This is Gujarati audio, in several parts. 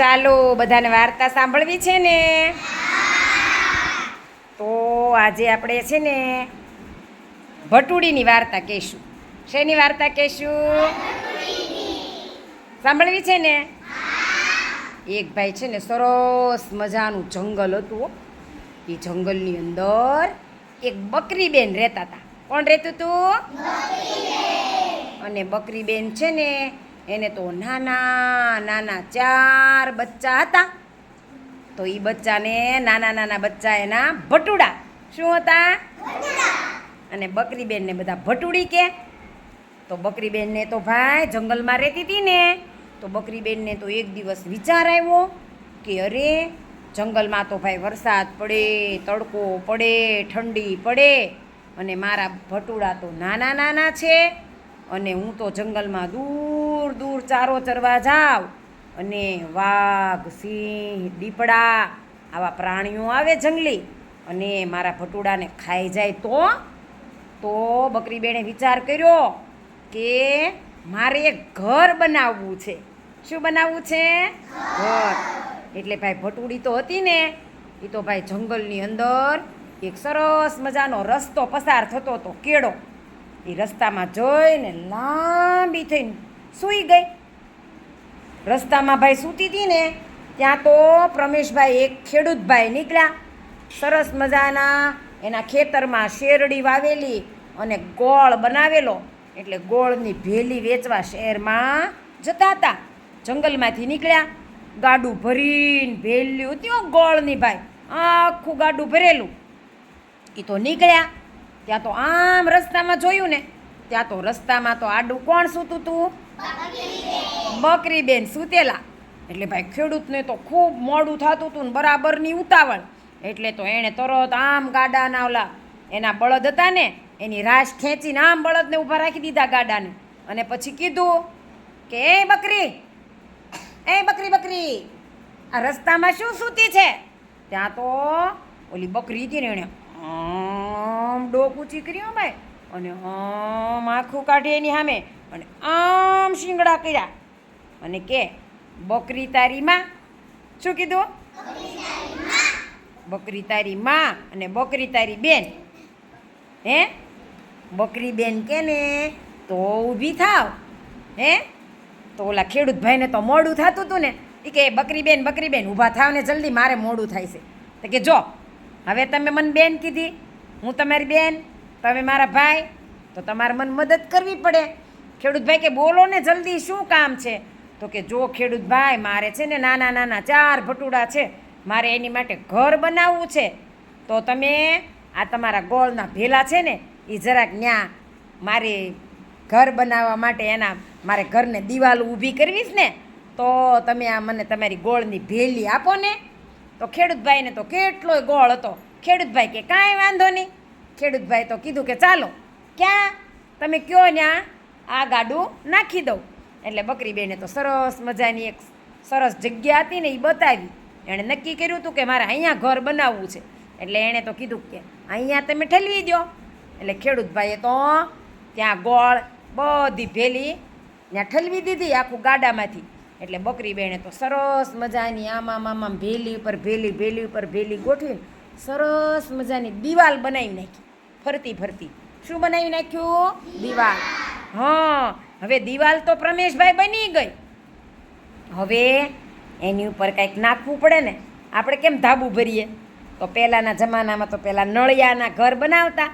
ચાલો બધાને વાર્તા સાંભળવી છે ને? તો આજે આપણે છે ને ભટુડીની વાર્તા કહેશું. શેની વાર્તા કહેશું? સાંભળવી છે ને? એક ભાઈ છે ને સરસ મજાનું જંગલ હતું એ જંગલની અંદર એક બકરી બેન રહેતા હતા. કોણ રહેતું હતું? અને બકરી બેન છે ને એને તો નાના નાના ચાર બચ્ચા હતા. તો એ બચ્ચાને નાના નાના બચ્ચા એના ભટુડા. શું હતા? અને બકરી બેનને બધા ભટુડી કે. તો બકરી બેનને તો ભાઈ જંગલમાં રહેતી હતી ને. તો બકરી બેનને તો એક દિવસ વિચાર આવ્યો કે અરે, જંગલમાં તો ભાઈ વરસાદ પડે, તડકો પડે, ઠંડી પડે. અને મારા ભટુડા તો નાના નાના છે. અને હું તો જંગલમાં દૂર દૂર ચારો ચરવા જાવ. અને વાઘ, સિંહ, દીપડા આવા પ્રાણીઓ આવે જંગલી અને મારા ભટુડાને ખાઈ જાય તો? તો બકરી બેણે વિચાર કર્યો કે મારે એક ઘર બનાવવું છે. શું બનાવવું છે? ઘર. એટલે ભાઈ ભટુડી તો હતી ને. એ તો ભાઈ જંગલની અંદર એક સરસ મજાનો રસ્તો પસાર થતો હતો કેળો. એ રસ્તામાં જોઈને લાંબી થઈને સૂઈ ગઈ. રસ્તામાં ભાઈ સૂતી હતી ને, ત્યાં તો પ્રમેશભાઈ એક ખેડૂતભાઈ નીકળ્યા. સરસ મજાના એના ખેતરમાં શેરડી વાવેલી અને ગોળ બનાવેલો. એટલે ગોળની ભેલી વેચવા શહેરમાં જતા હતા જંગલમાંથી નીકળ્યા. ગાડું ભરીને ભેલ્યું. ત્યાં ગોળની ભાઈ આખું ગાડું ભરેલું. એ તો નીકળ્યા. ત્યાં તો આમ રસ્તામાં જોયું ને. ત્યાં તો રસ્તામાં તો આડું કોણ સૂતું તું? બકરી બેન સૂતેલા. એટલે ભાઈ ખેડૂતને તો ખૂબ મોડું થતું હતું ને બરાબરની ઉતાવળ. એટલે તો એણે તરત આમ ગાડાના ઓલા એના બળદ હતા ને એની રાશ ખેંચીને આમ બળદને ઊભા રાખી દીધા ગાડાને. અને પછી કીધું કે, એ બકરી એ બકરી બકરી, આ રસ્તામાં શું સૂતી છે? ત્યાં તો ઓલી બકરી હતી ને એણે આમ ડોક ઊંચી કરી હો ભાઈ. અને આમ આખું કાઢી એની સામે. અને આમ શિંગડા કર્યા. અને કે, બકરી તારી માં. શું કીધું? બકરી તારી માં અને બકરી તારી બેન. હે? બકરી બેન કે ને તો ઊભી થાવ. હે? તો ઓલા ખેડૂત ભાઈને તો મોડું થતું હતું ને. એ કે, બકરી બેન બકરી બેન, ઊભા થાવ ને જલ્દી, મારે મોડું થાય છે. તો કે, જો, હવે તમે મને બેન કીધી. હું તમારી બેન, તમે મારા ભાઈ, તો તમારે મને મદદ કરવી પડે. ખેડૂત ભાઈ કે બોલો ને જલ્દી, શું કામ છે? તો કે જો ખેડૂત ભાઈ મારે છે ને નાના નાના ચાર ભટુડા છે, મારે એની માટે ઘર બનાવવું છે. તો તમે આ તમારા ગોળના ભેલા છે ને એ જરાક ન્યા મારે ઘર બનાવવા માટે એના, મારે ઘરને દિવાલ ઊભી કરવીશ ને, તો તમે આ મને તમારી ગોળની ભેલી આપો ને. તો ખેડૂતભાઈને તો કેટલોય ગોળ હતો. ખેડૂતભાઈ કે કાંઈ વાંધો નહીં. ખેડૂતભાઈ તો કીધું કે ચાલો, ક્યાં? તમે કયો ત્યાં આ ગાડું નાખી દઉં. એટલે બકરી બેને તો સરસ મજાની એક સરસ જગ્યા હતી ને એ બતાવી. એણે નક્કી કર્યું હતું કે મારે અહીંયા ઘર બનાવવું છે. એટલે એણે તો કીધું કે અહીંયા તમે ઠેલવી દો એટલે ખેડૂતભાઈએ તો ત્યાં ગોળ બધી ભેલી ત્યાં ઠલવી દીધી આખું ગાડામાંથી. એટલે બકરી બેણે તો સરસ મજાની આમામ આમ આમ આમ ભેલી ઉપર ભેલી ભેલી ઉપર ભેલી ગોઠવીને સરસ મજાની દિવાલ બનાવી નાખી. ફરતી ફરતી. શું બનાવી નાખ્યું? દિવાલ. હા, હવે દિવાલ તો પ્રમેશભાઈ બની ગઈ. હવે એની ઉપર કંઈક નાખવું પડે ને, આપણે કેમ ધાબુ ભરીએ? તો પહેલાંના જમાનામાં તો પહેલાં નળિયાના ઘર બનાવતા,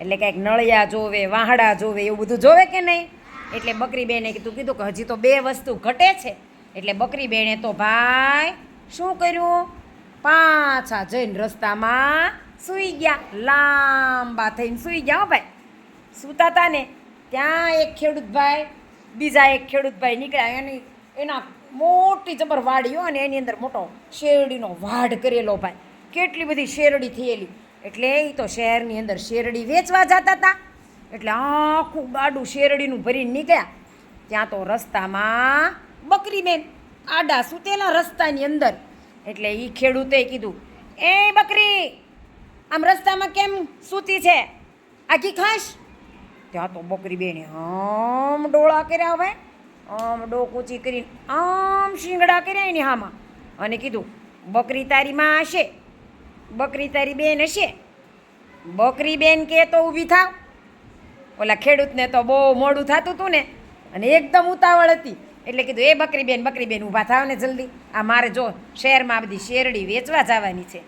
એટલે કંઈક નળિયા જોવે, વાહડા જોવે, એવું બધું જોવે કે નહીં? એટલે બકરી બેને કીધું કીધું કે હજી તો બે વસ્તુ ઘટે છે. એટલે બકરી બેને તો ભાઈ, શું કર્યું? પાછા જઈને રસ્તામાં સૂઈ ગયા, લાંબા થઈને સૂઈ ગયા હો ભાઈ. સૂતા હતા ને ત્યાં એક ખેડૂતભાઈ બીજા એક ખેડૂતભાઈ નીકળ્યા. એની, એના મોટી જબર વાડીઓ અને એની અંદર મોટો શેરડીનો વાઢ કરેલો ભાઈ. કેટલી બધી શેરડી થયેલી. એટલે એ તો શહેરની અંદર શેરડી વેચવા જતા હતા એટલે આખું ગાડું શેરડીનું ભરીને નીકળ્યા. ત્યાં તો રસ્તામાં બકરી બેન, આડા સૂતેલા રસ્તાની અંદર. એટલે એ ખેડૂતે કીધું, એ બકરી, આમ રસ્તામાં કેમ સૂતી છે? આખી ખાશ? ત્યાં તો બકરી બેને આમ ડોળા કર્યા હવે. આમ ડોક ઊંચી કરીને, આમ શિંગડા કર્યા એની હામાં. અને કીધું, બકરી તારી માં હશે, બકરી તારી બેન હશે, બકરી બેન કે તો ઊભી થાવ. ઓલા ખેડૂતને તો બહુ મોડું થતું હતું ને, અને એકદમ ઉતાવળ હતી. એટલે કીધું, એ બકરી બેન બકરી બેન ઊભા થાવ ને જલ્દી. આ મારે જો શહેરમાં બધી શેરડી વેચવા જવાની છે.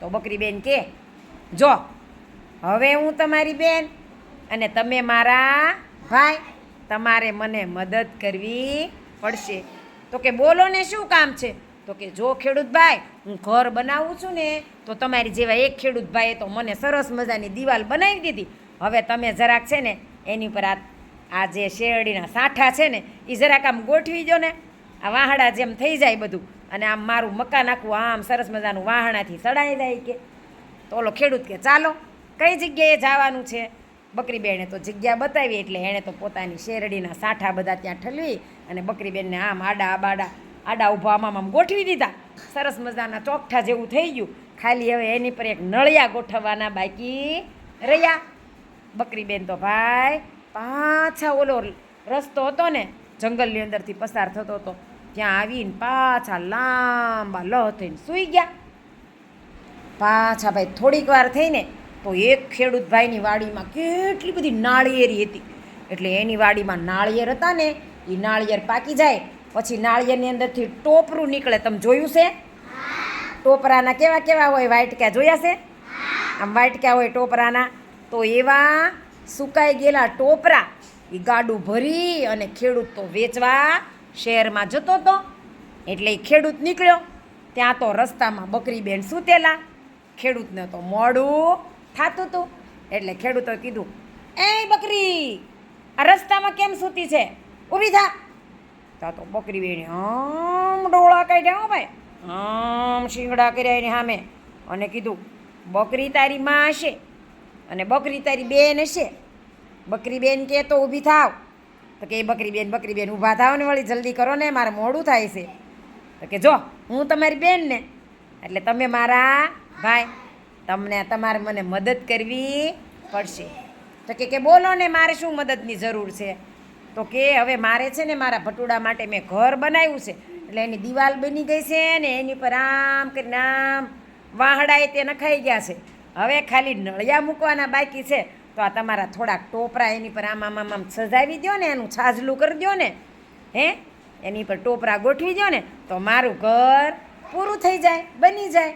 તો બકરી બેન કે, જો, હવે હું તમારી બેન અને તમે મારા? ભાઈ. તમારે મને મદદ કરવી પડશે. તો કે બોલો ને શું કામ છે? તો કે જો ખેડૂત ભાઈ હું ઘર બનાવું છું ને તો તમારી જેવા એક ખેડૂત ભાઈએ તો મને સરસ મજાની દિવાલ બનાવી દીધી. હવે તમે જરાક છે ને એની પર આ આ જે શેરડીના સાઠા છે ને એ જરાક આમ ગોઠવી દો ને. આ વાહડા જેમ થઈ જાય બધું. અને આમ મારું મકાન આખું આમ સરસ મજાનું વાહણાથી સડાઈ જાય કે તો ઓલો ખેડૂત કે ચાલો કઈ જગ્યાએ જવાનું છે? બકરી બેને તો જગ્યા બતાવી એટલે એણે તો પોતાની શેરડીના સાઠા બધા ત્યાં ઠલવી અને બકરી બેનને આમ આડા આબાડા, આડા ઊભા આમ આમ ગોઠવી દીધા. સરસ મજાના ચોકઠા જેવું થઈ ગયું. ખાલી હવે એની પર એક નળિયા ગોઠવવાના બાકી રહ્યા. બકરી બેન તો ભાઈ પાછા ઓલો રસ્તો હતો ને, જંગલની અંદરથી પસાર થતો હતો, ત્યાં આવીને પાછા લાંબા લહ થઈને સૂઈ ગયા. પાછા ભાઈ થોડીક વાર થઈને તો એક ખેડૂત ભાઈની વાડીમાં કેટલી બધી નાળિયેરી હતી. એટલે એની વાડીમાં નાળિયેર હતા ને એ નાળિયેર પાકી જાય, પછી નાળિયેરની અંદરથી ટોપરું નીકળે. તમે જોયું છે? ટોપરાના કેવા કેવા હોય વાટક્યા જોયા છે? આમ વાટક્યા હોય ટોપરાના, તો એવા સુકાઈ ગયેલા ટોપરા એ ગાડું ભરી અને ખેડૂત તો વેચવા શહેરમાં જતો હતો. એટલે એ ખેડૂત નીકળ્યો. ત્યાં તો રસ્તામાં બકરી બેન સૂતેલા. ખેડૂતને તો મોડું થાતું હતું એટલે ખેડૂતોએ કીધું એ બકરી, આ રસ્તામાં કેમ સૂતી છે? ઊભી થા. તા તો બકરી વેણી આમ ડોળા કાઢ્યા હો ભાઈ. આમ શિંગડા કર્યા એની સામે. અને કીધું, બકરી તારી માં હશે અને બકરી તારી બેન હશે. બકરી બેન કે તો ઊભી થાવ. તો કે, એ બકરી બેન બકરી બેન, ઊભા થાવ ને વળી જલ્દી કરો ને, મારે મોડું થાય છે. તો કે, જો, હું તમારી બેન ને એટલે તમે મારા ભાઈ તમને તમારે મને મદદ કરવી પડશે. તો કે કે બોલો ને, મારે શું મદદની જરૂર છે? તો કે હવે મારે છે ને મારા ભટુડા માટે મેં ઘર બનાવ્યું છે. એટલે એની દિવાલ બની ગઈ છે ને એની પર આમ કરીને આમ વાહડાએ તે નખાઈ ગયા છે. હવે ખાલી નળિયા મૂકવાના બાકી છે. તો આ તમારા થોડાક ટોપરા એની પર આમ આમ આમ સજાવી દો ને, એનું છાજલું કરી દો ને, હે? એની પર ટોપરા ગોઠવી દો ને, તો મારું ઘર પૂરું થઈ જાય, બની જાય.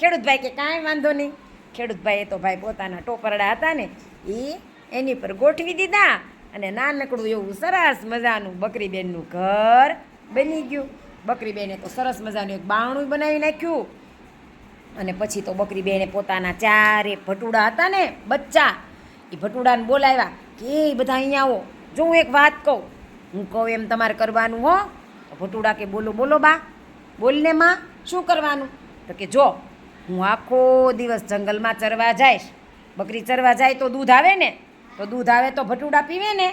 ખેડૂતભાઈ કે કાંઈ વાંધો નહીં. ખેડૂતભાઈએ તો ભાઈ પોતાના ટોપરડા હતા ને એ એની પર ગોઠવી દીધા અને નાનકડું એવું સરસ મજાનું બકરી બેનનું ઘર બની ગયું. બકરી બેને તો સરસ મજાનું એક બાવણું બનાવી નાખ્યું. અને પછી તો બકરી બેને પોતાના ચારે ભટુડા હતા ને, બચ્ચા એ ભટુડાને બોલાવ્યા કે, "એ બધા અહીંયા આવો. જો હું એક વાત કહું, હું કહું એમ તમારે કરવાનું હો. તો ભટુડા કે, બોલો બોલો બા. બોલને માં, શું કરવાનું? તો કે, જો હું આખો દિવસ જંગલમાં ચરવા જઈશ. બકરી ચરવા જાય તો દૂધ આવે ને? તો દૂધ આવે તો ભટુડા પીવે ને?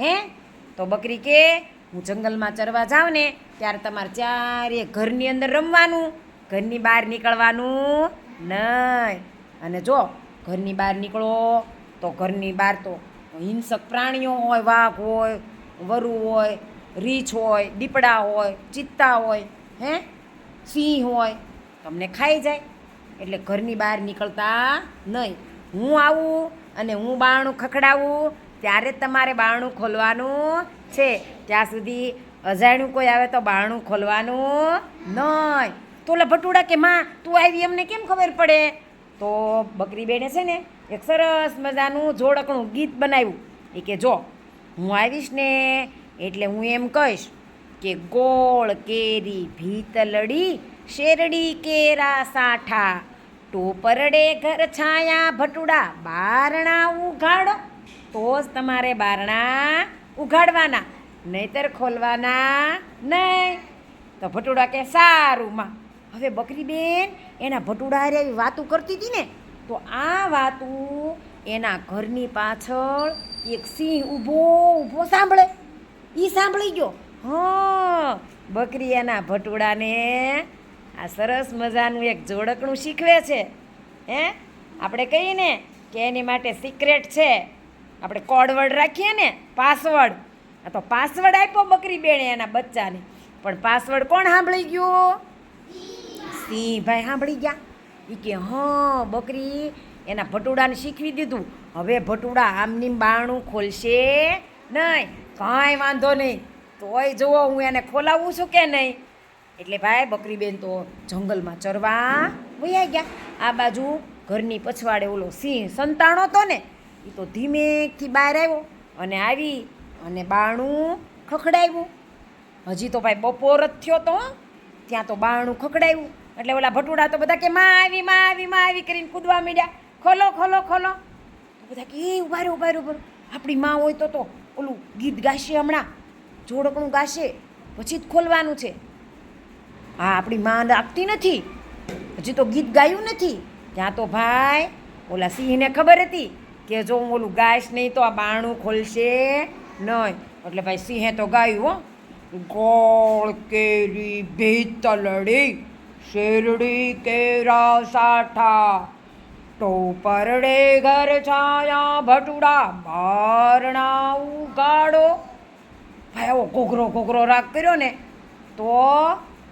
હે? તો બકરી કે, હું જંગલમાં ચરવા જાઉં ને, ત્યારે તમારે ચારે ઘરની અંદર રમવાનું. ઘરની બહાર નીકળવાનું નહીં. અને જો ઘરની બહાર નીકળો, તો ઘરની બહાર તો હિંસક પ્રાણીઓ હોય, વાઘ હોય, વરુ હોય, રીંછ હોય, દીપડા હોય, ચિત્તા હોય, હે? સિંહ હોય, તમને ખાઈ જાય. એટલે ઘરની બહાર નીકળતા નહીં. હું આવું અને હું બારણું ખખડાવું, ત્યારે તમારે બારણું ખોલવાનું છે. ત્યાં સુધી અજાણ્યું કોઈ આવે તો બારણું ખોલવાનું નહીં. તો ઓલા ભટુડા કે, માં, તું આવી અમને કેમ ખબર પડે? તો બકરી બેને છે ને, એક સરસ મજાનું જોડકણું ગીત બનાવ્યું. એ કે, જો, હું આવીશ ને, એટલે હું એમ કહીશ કે ગોળ કેરી ભીતલડી શેરડી કેરા સાઠા, ટોપરડે ઘર છાયા ભટુડા, બારણા ઉઘાડો. તો જ તમારે બારણા ઉઘાડવાના, નહીતર ખોલવાના નહીં. તો ભટુડા કે સારું, માં. હવે બકરી બેન, એના ભટુડા હારે વાતું કરતી હતી ને, તો આ વાતું એના ઘરની પાછળ એક સિંહ ઊભો ઊભો સાંભળે. એ સાંભળી ગયો. હા, બકરી એના ભટુડાને આ સરસ મજાનું એક જોડકણું શીખવે છે. હે? આપણે કહીએ ને કે એની માટે સિક્રેટ છે. આપણે કોડવર્ડ રાખીએ ને પાસવર્ડ આ તો પાસવર્ડ આપ્યો બકરી બેણે એના બચ્ચાને. પણ પાસવર્ડ કોણ સાંભળી ગયો? સિંહ ભાઈ સાંભળી ગયા. એ કે, હા, બકરી, એના ભટુડાને શીખવી દીધું. હવે ભટુડા આમની બાણું ખોલશે નહીં. કાંઈ વાંધો નહીં. તોય જુઓ હું એને ખોલાવું છું કે નહીં? એટલે ભાઈ, બકરીબેન તો જંગલમાં ચરવા વયા ગયા. આ બાજુ ઘરની પછવાડે ઓલો સિંહ સંતાણો તો ને એ તો ધીમેથી બહાર આવ્યો અને આવી અને બાણું ખખડાવ્યું. હજી તો ભાઈ બપોર જ થયો તો ત્યાં તો બાણું ખખડાવ્યું. એટલે ઓલા ભટુડા તો બધા કે, માં આવી માં આવી માં આવી કરીને કૂદવા માંડ્યા. ખોલો ખોલો ખોલો. બધા કે, એ, ઊભા રહ્યો ઊભા. આપણી માં હોય તો તો ઓલું ગીત ગાશે હમણાં, જોડકણું ગાશે, પછી જ ખોલવાનું છે. હા આપણી માં આપતી નથી. હજી તો ગીત ગાયું નથી. ત્યાં તો ભાઈ, ઓલા સિંહને ખબર હતી કે જો હું ઓલું ગાઈશ નહીં તો આ બાણું ખોલશે નહીં. એટલે ભાઈ સિંહે તો ગાયું, હો. ગોળ કેરી ભીતલડી શેરડી કેરા સાઠા તો પરડે ઘર છાયા ભટુડા, બારણા ઉગાડો. ભાઈ આવો ઘોઘરો ઘોઘરો રાગ કર્યો ને, તો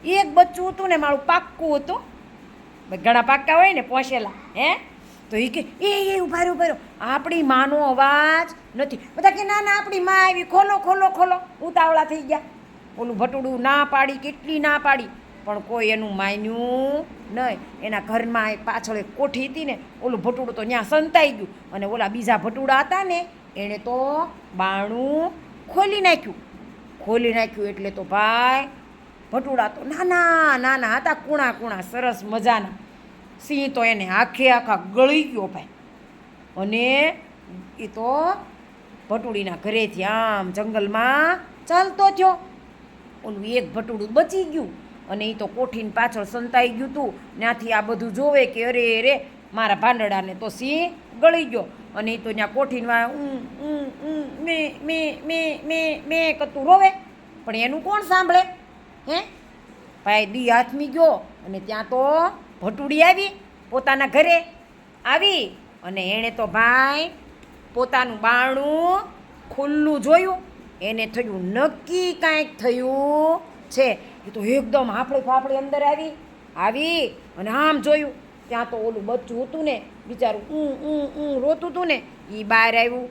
એક બચ્ચું હતું ને મારું પાક્કું હતું. ઘણા પાક્કા હોય ને પોસેલા, હે? તો એ કે, એ એ ઊભા ઊભા આપણી માનો અવાજ નથી. બધા કે, ના ના, આપણી માં આવી. ખોલો ખોલો ખોલો. ઉતાવળા થઈ ગયા. ઓલું ભટુડું ના પાડી, કેટલી ના પાડી. પણ કોઈ એનું માન્યું નહીં. એના ઘરમાં એક પાછળ એક કોઠી હતી ને, ઓલું ભટુડું તો ત્યાં સંતાઈ ગયું. અને ઓલા બીજા ભટુડા હતા ને, એણે તો બાણું ખોલી નાખ્યું. ખોલી નાખ્યું એટલે તો ભાઈ ભટુડા તો નાના નાના હતા, કૂણા કૂણા, સરસ મજાના. સિંહ તો એને આખે આખા ગળી ગયો ભાઈ. અને એ તો ભટુડીના ઘરેથી આમ જંગલમાં ચાલતો થયો. ઓલું એક ભટુડું બચી ગયું અને એ તો કોઠીની પાછળ સંતાઈ ગયું હતું ત્યાંથી આ બધું જોવે કે અરે અરે મારા ભાંડડાને તો સિંહ ગળી ગયો. અને એ તો ત્યાં કોઠીનમાં ઊં ઊં ઊં મેં મેં મેં મેં મેં કરતું રોવે. પણ એનું કોણ સાંભળે? હે? ભાઈ દી હાથમી ગયો અને ત્યાં તો ભટુડી આવી, પોતાના ઘરે આવી અને એણે તો ભાઈ પોતાનું બાણું ખુલ્લું જોયું. એને થયું નક્કી કાંઈક થયું છે. એ તો એકદમ હાફળે ફાફળી અંદર આવી આવી અને આમ જોયું. ત્યાં તો ઓલું બચ્ચું હતું ને, બિચારું ઊં ઊં ઊં રોતું હતું ને એ બહાર આવ્યું.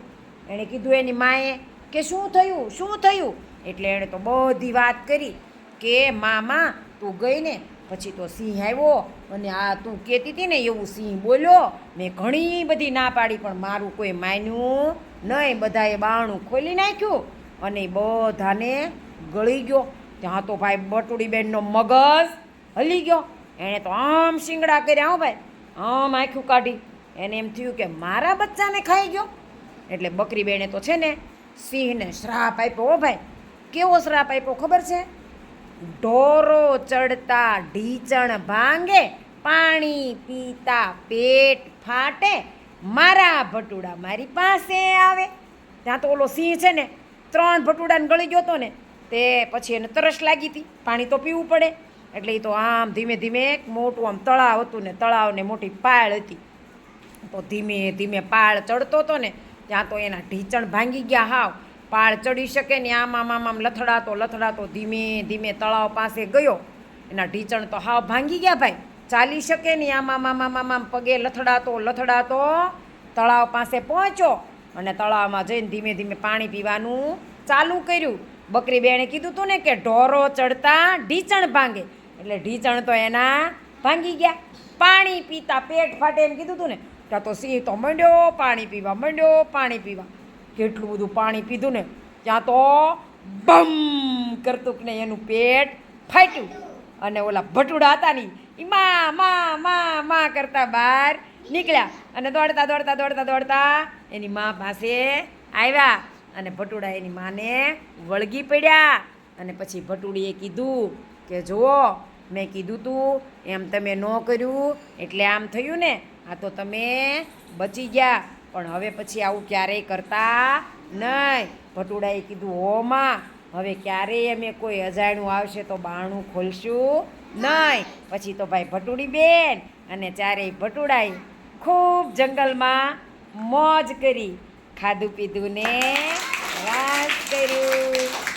એણે કીધું એની માએ કે શું થયું શું થયું? એટલે એણે તો બધી વાત કરી. કે, મામા, તું ગઈ ને? પછી તો સિંહ આવ્યો અને આ તું કહેતી હતી ને એવું સિંહ બોલ્યો. મેં ઘણી બધી ના પાડી, પણ મારું કોઈ માન્યું નહીં. બધાએ બાણું ખોલી નાખ્યું અને બધાને ગળી ગયો. ત્યાં તો ભાઈ બટુડી બેનનો મગજ હલી ગયો. એણે તો આમ શિંગડા કર્યા હો ભાઈ. આમ આખું કાઢી. એને એમ થયું કે મારા બચ્ચાને ખાઈ ગયો. એટલે બકરી બેને તો છે ને સિંહને શ્રાપ આપ્યો હો ભાઈ. કેવો શ્રાપ આપ્યો ખબર છે? ઢોરો ચડતા ઢીચણ ભાંગે, પાણી પીતા પેટ ફાટે, મારા ભટુડા મારી પાસે આવે. ત્યાં તો ઓલો સિંહ છે ને, ત્રણ ભટુડાને ગળી ગયો હતો ને, તે પછી એને તરસ લાગી હતી. પાણી તો પીવું પડે. એટલે એ તો આમ ધીમે ધીમે એક મોટું આમ તળાવ હતું ને, તળાવને મોટી પાળ હતી. તો ધીમે ધીમે પાળ ચડતો હતો ને, ત્યાં તો એના ઢીચણ ભાંગી ગયા હાવ. પાળ ચડી શકે ને આમ આમ આમ આમ લથડાતો લથડાતો ધીમે ધીમે તળાવ પાસે ગયો. એના ઢીચણ તો હાવ ભાંગી ગયા ભાઈ. ચાલી શકે ને આમ આમ આમ આમ આમ પગે લથડાતો લથડાતો, તળાવ પાસે પહોંચ્યો અને તળાવમાં જઈને ધીમે ધીમે પાણી પીવાનું ચાલુ કર્યું. બકરી બેણે કીધું તું ને કે ઢોરો ચડતા ઢીચણ ભાંગે. એટલે ઢીચણ તો એના ભાંગી ગયા. પાણી પીતા પેટ ફાટે એમ કીધું તું ને. ત્યાં તો સિંહ તો મંડ્યો, પાણી પીવા મંડ્યો, પાણી પીવા. કેટલું બધું પાણી પીધું ને, ત્યાં તો બમ કરતું કે એનું પેટ ફાટ્યું. અને ઓલા ભટુડા હતા ને એ મા મા મા મા કરતા બહાર નીકળ્યા. અને દોડતા દોડતા દોડતા દોડતા એની મા પાસે આવ્યા. અને ભટુડા એની માને વળગી પડ્યા. અને પછી ભટુડીએ કીધું કે, જુઓ, મેં કીધું તું, એમ તમે ન કર્યું, એટલે આમ થયું ને, આ તો તમે બચી ગયા. પણ હવે પછી આવું ક્યારેય કરતા નહીં. ભટુડાએ કીધું હોમાં હવે ક્યારેય અમે કોઈ અજાણ્યું આવશે તો બાણું ખોલશું નહીં. પછી તો ભાઈ ભટુડી બેન અને ચારેય ભટુડાએ ખૂબ જંગલમાં મોજ કરી ખાધું પીધું ને રાસ કર્યું.